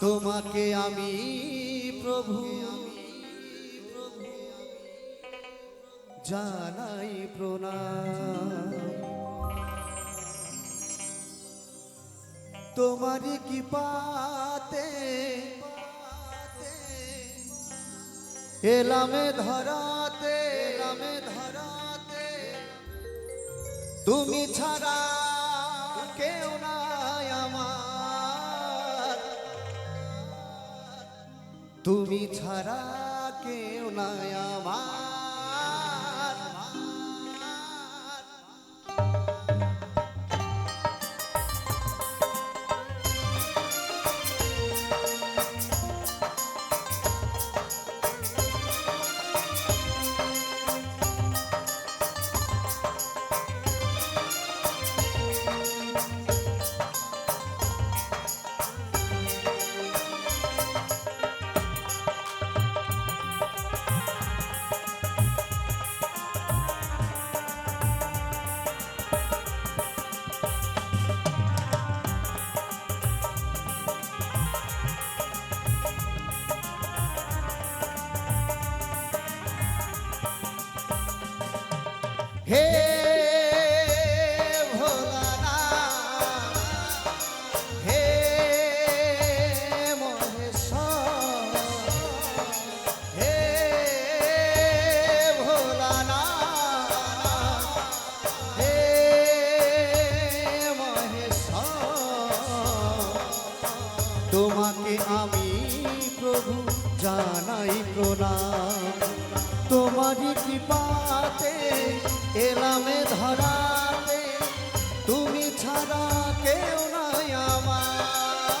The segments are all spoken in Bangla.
তোমাকে আমি প্রভু। জানাই প্রণাম। তোমারই কি পাতে এলামে ধরাতে এলামে ধরাতে। তুমি ছাড়া কেউ নাই তুমি ছাড়া কেউ নাই আমার। হে তোমাকে আমি প্রভু জানাই প্রণাম। তোমারই কৃপাতে এলামে ধরাতে তুমি ছাড়া কেউ নাই আমার।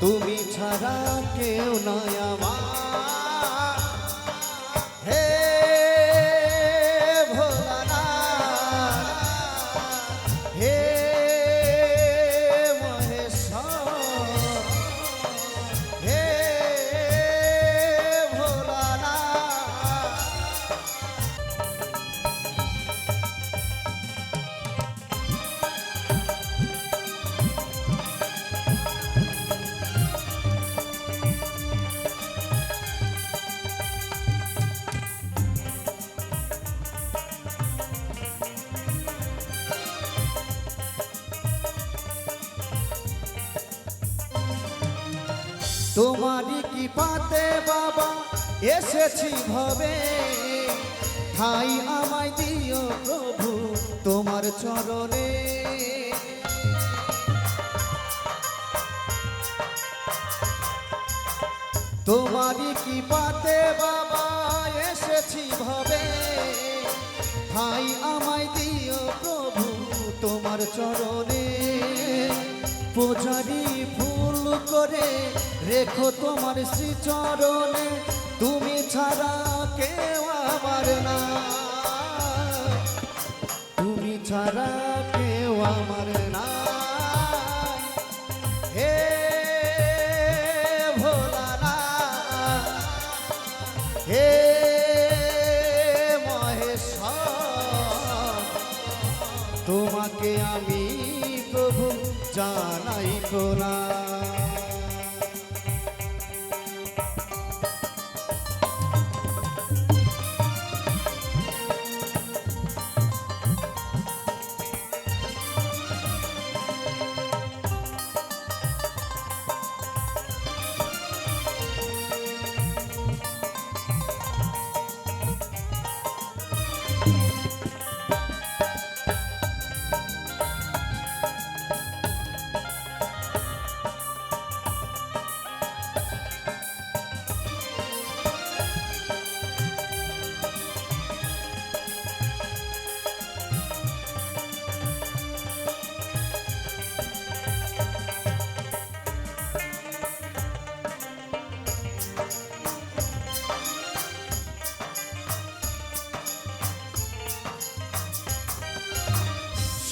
তুমি ছাড়া কেউ নাই আমার। তোমারই কি পাতে বাবা, এসেছি ভবে। ঠাই আমায় দিও প্রভু তোমার চরণে। তোমারই কি পাতে বাবা, এসেছি ভবে। ঠাই আমায় দিও প্রভু তোমার চরণে। পূজারি ফুল করে রেখো তোমার শ্রীচরণে। তুমি ছাড়া কেউ আমার না। তুমি ছাড়া কেউ আমার না। হে ভোলানাথ, হে মহেশ্বর, তোমাকে আমি প্রভু জানাই প্রণাম।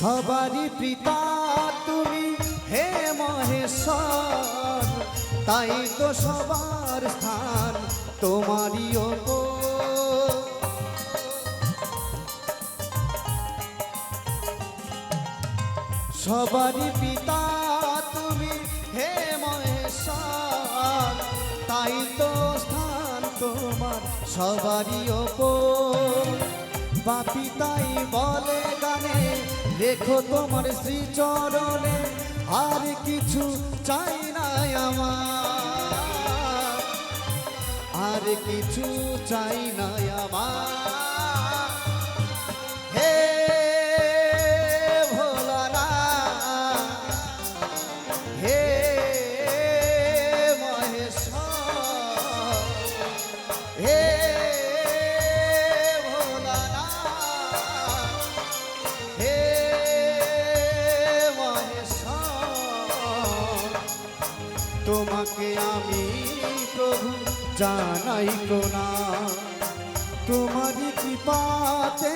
সবারই পিতা তুমি, হে মহেশ্বর। তাই তো সবার স্থান তোমারই ওপর। সবারই পিতা তুমি, হে মহেশ্বর। তাই তো স্থান তোমার সবারই ওপর। বাপি তাই বলে গানে রেখো তোমার শ্রী চরণে আর কিছু চাই না আমার। আর কিছু চাই না আমার। তোমাকে আমি প্রভু জানাই না তোমারই কৃপাতে,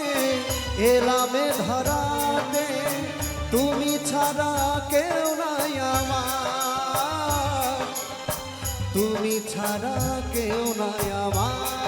এলামে ধরাতে, তুমি ছাড়া কেউ নাই আমার। তুমি ছাড়া কেউ নাই আমার।